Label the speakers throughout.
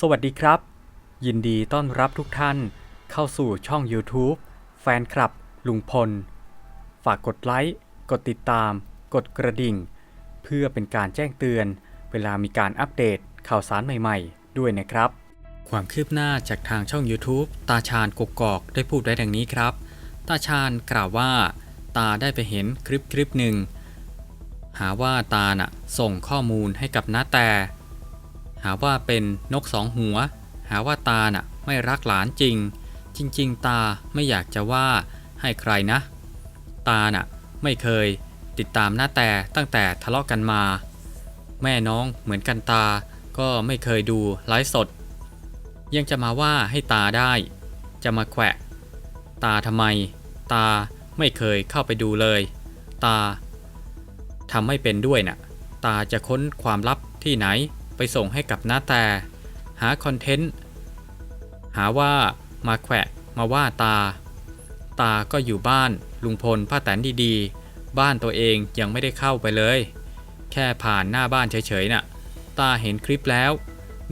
Speaker 1: สวัสดีครับ ยินดีต้อนรับทุกท่านเข้าสู่ช่อง YouTube แฟนคลับ ลุงพล ฝากกดไลค์ กดติดตาม กดกระดิ่ง เพื่อเป็นการแจ้งเตือน เวลามีการอัปเดตข่าวสารใหม่ๆ ด้วยนะครับ ความคืบหน้าจากทางช่อง YouTube ตาชาญกกอกได้พูดไว้ดังนี้ครับ ตาชาญกล่าวว่า ตาได้ไปเห็นคลิปคลิปหนึ่งหาว่าตาน่ะส่งข้อมูลให้กับน้าแต่ หาว่าเป็นนกสองหัว หาว่าตาน่ะไม่รักหลานจริง จริง ๆ ตาไม่อยากจะว่าให้ใครนะ ตาน่ะไม่เคยติดตามหน้าแต่ตั้งแต่ทะเลาะกันมา แม่น้องเหมือนกันตาก็ไม่เคยดูไลฟ์สด ยังจะมาว่าให้ตาได้ จะมาแขวะ ตาทำไม ตาไม่เคยเข้าไปดูเลย ตาทำไม่เป็นด้วยน่ะ ตาจะค้นความลับที่ไหน ไปส่งให้กับน้าแต่ หาคอนเทนต์ หาว่ามาแขวะมาว่าตา ตาก็อยู่บ้านลุงพลป้าแตนดีๆ บ้านตัวเองยังไม่ได้เข้าไปเลย แค่ผ่านหน้าบ้านเฉยๆน่ะ ตาเห็นคลิปแล้ว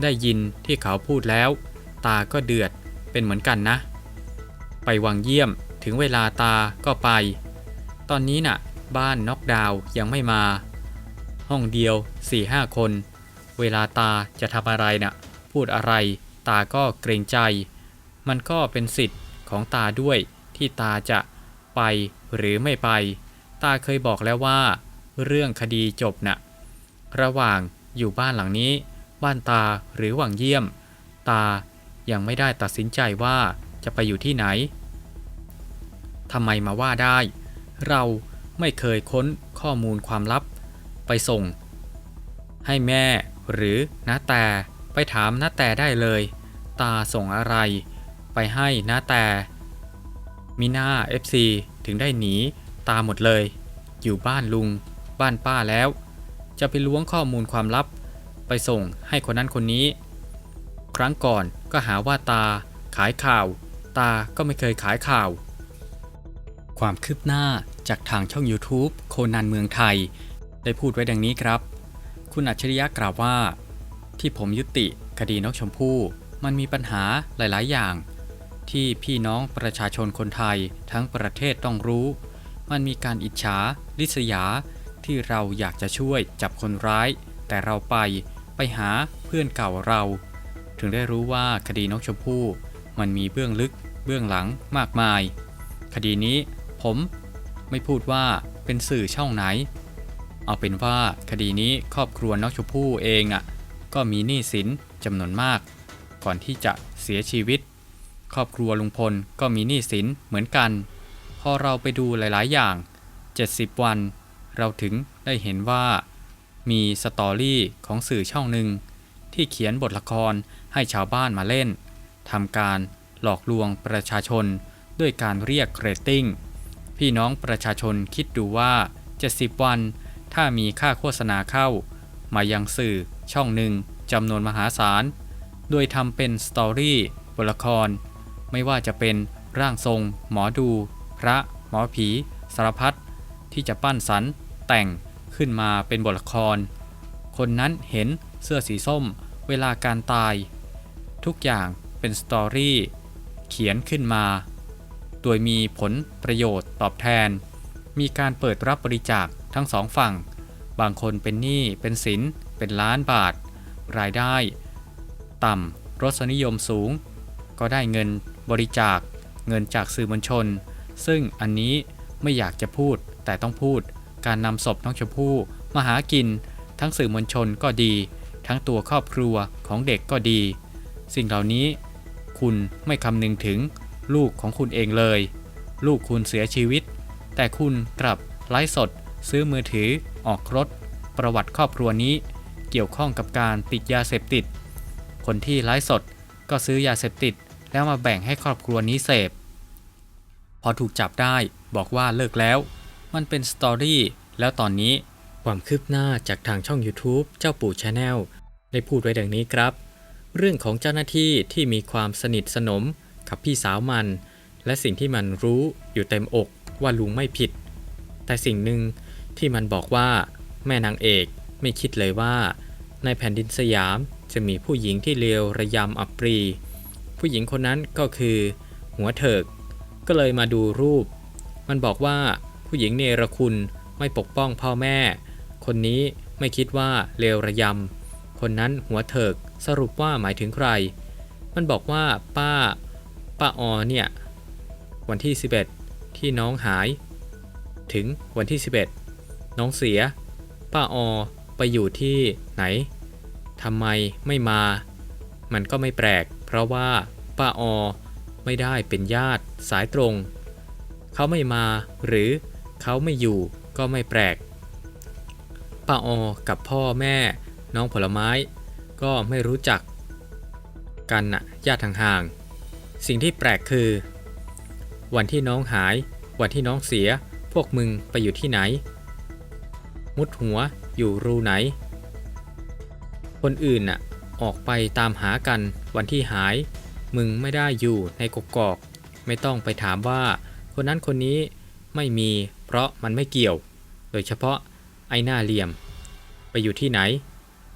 Speaker 1: ได้ยินที่เขาพูดแล้ว ตาก็เดือดเป็นเหมือนกันนะ ไปวังเยี่ยมถึงเวลาตาก็ไป ตอนนี้น่ะ บ้านน็อกดาวยังไม่มา ห้องเดียว4-5คน เวลาตาจะทำอะไรน่ะพูดอะไร ตาก็เกรงใจ มันก็เป็นสิทธิ์ของตาด้วยที่ตาจะไปหรือไม่ไป ตาเคยบอกแล้วว่า เรื่องคดีจบน่ะระหว่างอยู่บ้านหลังนี้ บ้านตาหรือหวังเยี่ยม ตายังไม่ได้ตัดสินใจว่าจะไปอยู่ที่ไหนทำไมมาว่าได้ เราไม่เคยค้นข้อมูลความลับ ไปส่ง ให้แม่ หรือนาแต่ไปถามนาแต่ได้เลย ตาส่งอะไร ไปให้นาแต่มิน่า FC ถึงได้หนีตาหมดเลย อยู่บ้านลุง บ้านป้าแล้ว จะไปล้วงข้อมูลความลับ ไปส่งให้คนนั้นคนนี้ ครั้งก่อนก็หาว่าตาขายข่าว ตาก็ไม่เคยขายข่าว ความคืบหน้าจากทางช่อง YouTube โคนันเมืองไทย ได้พูดไว้ดังนี้ครับ คุณอัจฉริยะกล่าวว่า ที่ผมยุติคดีนกชมพู่มันมีปัญหาหลาย ๆ อย่าง ที่พี่น้องประชาชนคนไทยทั้งประเทศต้องรู้ มันมีการอิจฉา ริษยา ที่เราอยากจะช่วยจับคนร้าย แต่เราไปไปหาเพื่อนเก่าเรา ถึงได้รู้ว่าคดีนกชมพู่มันมีเบื้องลึกเบื้องหลังมากมาย คดีนี้ผมไม่พูดว่าเป็นสื่อช่องไหน เอาเป็นว่าคดีนี้ครอบครัวนกชมพู่เองอะ่ะก็มีหนี้สินจำนวนมาก ก่อนที่จะเสียชีวิต ครอบครัวลุงพลก็มีหนี้สินเหมือนกัน พอเราไปดูหลายๆ อย่าง 70 วัน เราถึงได้เห็นว่า มีสตอรี่ของสื่อช่องหนึ่งที่เขียนบทละครให้ชาวบ้านมาเล่นทำการหลอกลวงประชาชนด้วยการเรียกเรตติ้ง พี่น้องประชาชนคิดดูว่า 70 วัน ถ้ามีค่าโฆษณาเข้า มายังสื่อช่องหนึ่งจำนวนมหาศาล โดยทำเป็นสตอรี่บทละคร ไม่ว่าจะเป็นร่างทรง หมอดู พระ หมอผี สารพัดที่จะปั้นสรรแต่งขึ้นมาเป็นบทละคร คนนั้นเห็นเสื้อสีส้ม เวลาการตาย ทุกอย่างเป็นสตอรี่เขียนขึ้นมา โดยมีผลประโยชน์ตอบแทน มีการเปิดรับบริจาค ทั้งสองฝั่ง บางคนเป็นหนี้เป็นสิน เป็นล้านบาท รายได้ ต่ำรสนิยมสูง ก็ได้เงินบริจาค เงินจากสื่อมวลชน ซึ่งอันนี้ไม่อยากจะพูดแต่ต้องพูด การนำศพน้องชมพู่มาหากิน ทั้งสื่อมวลชนก็ดี ทั้งตัวครอบครัวของเด็กก็ดี สิ่งเหล่านี้คุณไม่คำนึงถึงลูกของคุณเองเลย ลูกคุณเสียชีวิต แต่คุณกลับไลฟ์สด ซื้อมือถือ ออกรถ ประวัติครอบครัวนี้ เกี่ยวข้องกับการติดยาเสพติด คนที่ไลฟ์สดก็ซื้อยาเสพติด แล้วมาแบ่งให้ครอบครัวนี้เสพ พอถูกจับได้บอกว่าเลิกแล้ว มันเป็นสตอรี่แล้วตอนนี้ความคืบหน้าจากทางช่อง YouTube เจ้าปู่ชาแนลได้พูดไว้ดังนี้ครับ เรื่องของเจ้าหน้าที่ที่มีความสนิทสนมกับพี่สาวมัน และสิ่งที่มันรู้อยู่เต็มอกว่าลุงไม่ผิด แต่สิ่งหนึ่ง ที่มันบอกว่า แม่นางเอกไม่คิดเลยว่า ในแผ่นดินสยาม
Speaker 2: จะมีผู้หญิงที่เลวระยำอับปรี ผู้หญิงคนนั้นก็คือ หัวเถิก ก็เลยมาดูรูป มันบอกว่าผู้หญิงเนรคุณไม่ปกป้องพ่อแม่ คนนี้ไม่คิดว่าเลวระยำ คนนั้นหัวเถิกสรุปว่าหมายถึงใคร มันบอกว่าป้า ป้าออเนี่ย วันที่ 11 ที่น้องหาย ถึงวันที่ 11 น้องเสีย ป้าออไปอยู่ที่ไหนทำไมไม่มา มันก็ไม่แปลก เพราะว่าป้าออไม่ได้เป็นญาติสายตรง เขาไม่มาหรือเขาไม่อยู่ก็ไม่แปลก ป้าออกับพ่อแม่ น้องผลไม้ ก็ไม่รู้จัก กันนะญาติห่างๆ สิ่งที่แปลกคือ วันที่น้องหาย วันที่น้องเสีย พวกมึงไปอยู่ที่ไหน มุดหัวอยู่รูไหน คนอื่นน่ะออกไปตามหากันวันที่หาย มึงไม่ได้อยู่ในกกอก ไม่ต้องไปถามว่า คนนั้นคนนี้ไม่มีเพราะมันไม่เกี่ยว โดยเฉพาะไอ้หน้าเหลี่ยม ไปอยู่ที่ไหน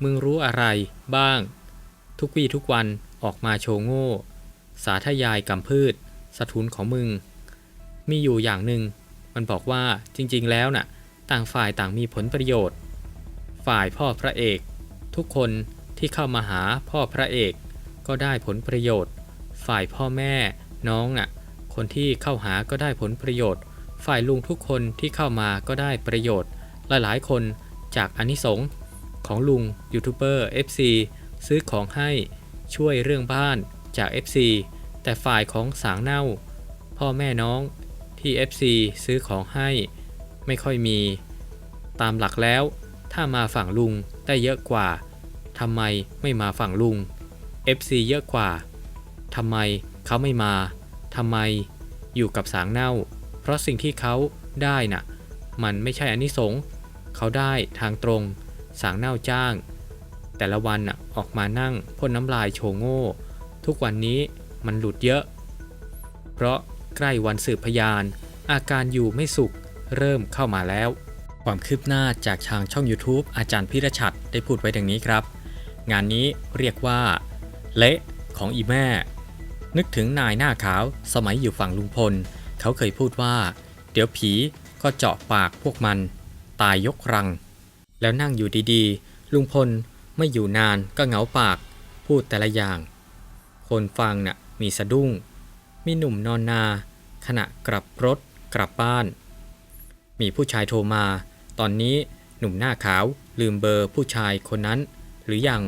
Speaker 2: มึงรู้อะไรบ้าง ทุกวี่ทุกวันออกมาโชว์โง่ สาธยายกำพืช สะทุนของมึง มีอยู่อย่างหนึ่งมันบอกว่าจริงๆแล้วน่ะ ต่างฝ่ายต่างมีผลประโยชน์ ฝ่ายพ่อพระเอก ทุกคนที่เข้ามาหาพ่อพระเอก ก็ได้ผลประโยชน์ ฝ่ายพ่อแม่น้องน่ะคนที่เข้าหาก็ได้ผลประโยชน์ ฝ่ายลุงทุกคนที่เข้ามาก็ได้ประโยชน์ หลายๆ คนจากอนิสงส์ของลุงยูทูบเบอร์ FC ซื้อของให้ช่วยเรื่องบ้านจาก FC แต่ฝ่ายของสางเน่า พ่อแม่น้องที่ FC ซื้อของให้ ไม่ค่อยมี ตามหลักแล้ว ถ้ามาฝั่งลุงได้เยอะกว่าทำไมไม่มาฝั่งลุง FC เยอะกว่าทำไมเขาไม่มาทำไมอยู่กับสางเน่า เพราะสิ่งที่เขาได้น่ะ มันไม่ใช่อานิสงส์เขาได้ทางตรง สางเน่าจ้าง แต่ละวันน่ะออกมานั่งพ่นน้ำลายโชว์โง่ ทุกวันนี้มันหลุดเยอะ เพราะใกล้วันสืบพยาน อาการอยู่ไม่สุข เริ่มเข้ามาแล้ว ความคืบหน้าจากทางช่อง YouTube อาจารย์พิรชัดได้พูดไว้ดังนี้ครับ งานนี้เรียกว่า เละของอีแม่ นึกถึงนายหน้าขาวสมัยอยู่ฝั่งลุงพล เขาเคยพูดว่า เดี๋ยวผีก็เจาะปากพวกมัน ตายยกรัง แล้วนั่งอยู่ดีๆ ลุงพลไม่อยู่นานก็เหงาปาก พูดแต่ละอย่าง คนฟังน่ะมีสะดุ้ง มีหนุ่มนอนนา ขณะกลับรถกลับบ้าน มีผู้ชายโทรมา ตอนนี้หนุ่มหน้าขาวลืมเบอร์ผู้ชายคนนั้น หรือยัง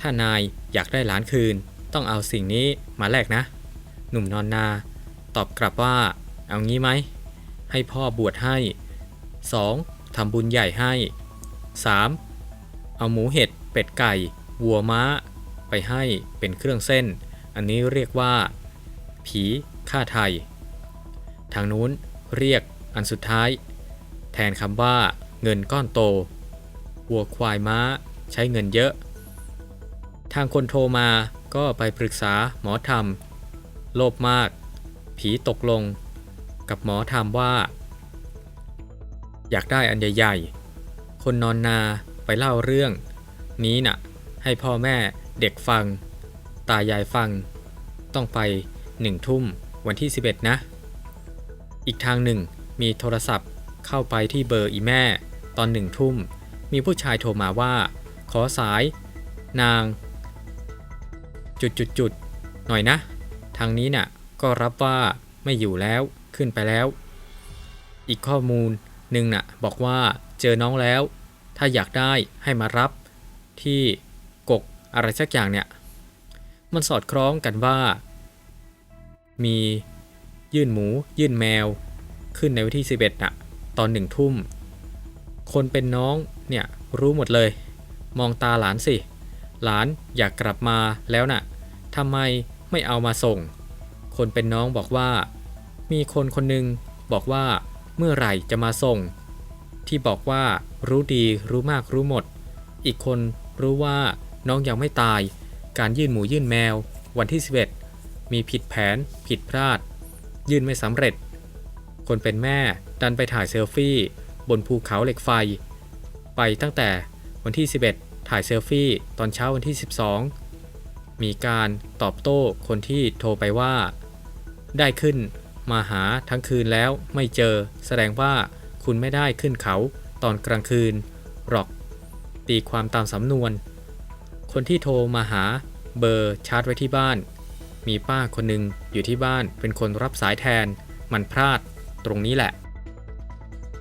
Speaker 2: ถ้านายอยากได้หลานคืน ต้องเอาสิ่งนี้มาแลกนะ หนุ่มนอนนา ตอบกลับว่า เอางี้ไหม ให้พ่อบวชให้ 2. ทำบุญใหญ่ให้ 3. เอาหมูเห็ด เป็ดไก่ วัวม้า ไปให้เป็นเครื่องเส้น อันนี้เรียกว่า ผีฆ่าไทย ทางนู้นเรียก อันสุดท้าย แทนคำว่า เงินก้อนโต วัวควายม้า ใช้เงินเยอะ ทางคนโทรมาก็ไปปรึกษาหมอธรรม โลภมาก ผีตกลง กับหมอธรรมว่า อยากได้อันใหญ่ๆ คนนอนนาไปเล่าเรื่อง นี้น่ะ ให้พ่อแม่เด็กฟัง ตายายฟัง ต้องไปหนึ่งทุ่มวันที่ 11 นะ อีกทางหนึ่ง มีโทรศัพท์เข้าไปที่เบอร์อีแม่ ตอนหนึ่งทุ่ม มีผู้ชายโทรมาว่า ขอสาย นาง จุดจุดจุดหน่อยนะ ทางนี้น่ะก็รับว่าไม่อยู่แล้วขึ้นไปแล้ว อีกข้อมูลหนึ่งน่ะบอกว่าเจอน้องแล้ว ถ้าอยากได้ให้มารับที่กกอะไรสักอย่างเนี่ย มันสอดคล้องกันว่า มียื่นหมู ยื่นแมว ขึ้นในวันที่ 11น่ะตอนหนึ่งทุ่ม คนเป็นน้องเนี่ยรู้หมดเลย มองตาหลานสิ หลานอยากกลับมาแล้วน่ะทำไมไม่เอามาส่ง คนเป็นน้องบอกว่า มีคนคนหนึ่งบอกว่าเมื่อไหร่จะมาส่ง ที่บอกว่ารู้ดีรู้มากรู้หมด อีกคนรู้ว่าน้องยังไม่ตาย การยื่นหมูยื่นแมว วันที่ 11 มีผิดแผน ผิดพลาด ยื่นไม่สำเร็จ คนเป็นแม่ดันไปถ่ายเซลฟี่บนภูเขาเหล็กไฟ ไปตั้งแต่วันที่ 11 ถ่ายเซลฟี่ตอนเช้าวันที่ 12 มีการตอบโต้คนที่โทรไปว่า ได้ขึ้นมาหาทั้งคืนแล้วไม่เจอ แสดงว่าคุณไม่ได้ขึ้นเขาตอนกลางคืนหรอก ตีความตามสำนวน คนที่โทรมาหาเบอร์ชาร์จไว้ที่บ้าน มีป้าคนหนึ่งอยู่ที่บ้านเป็นคนรับสายแทน มันพลาด ตรงนี้แหละ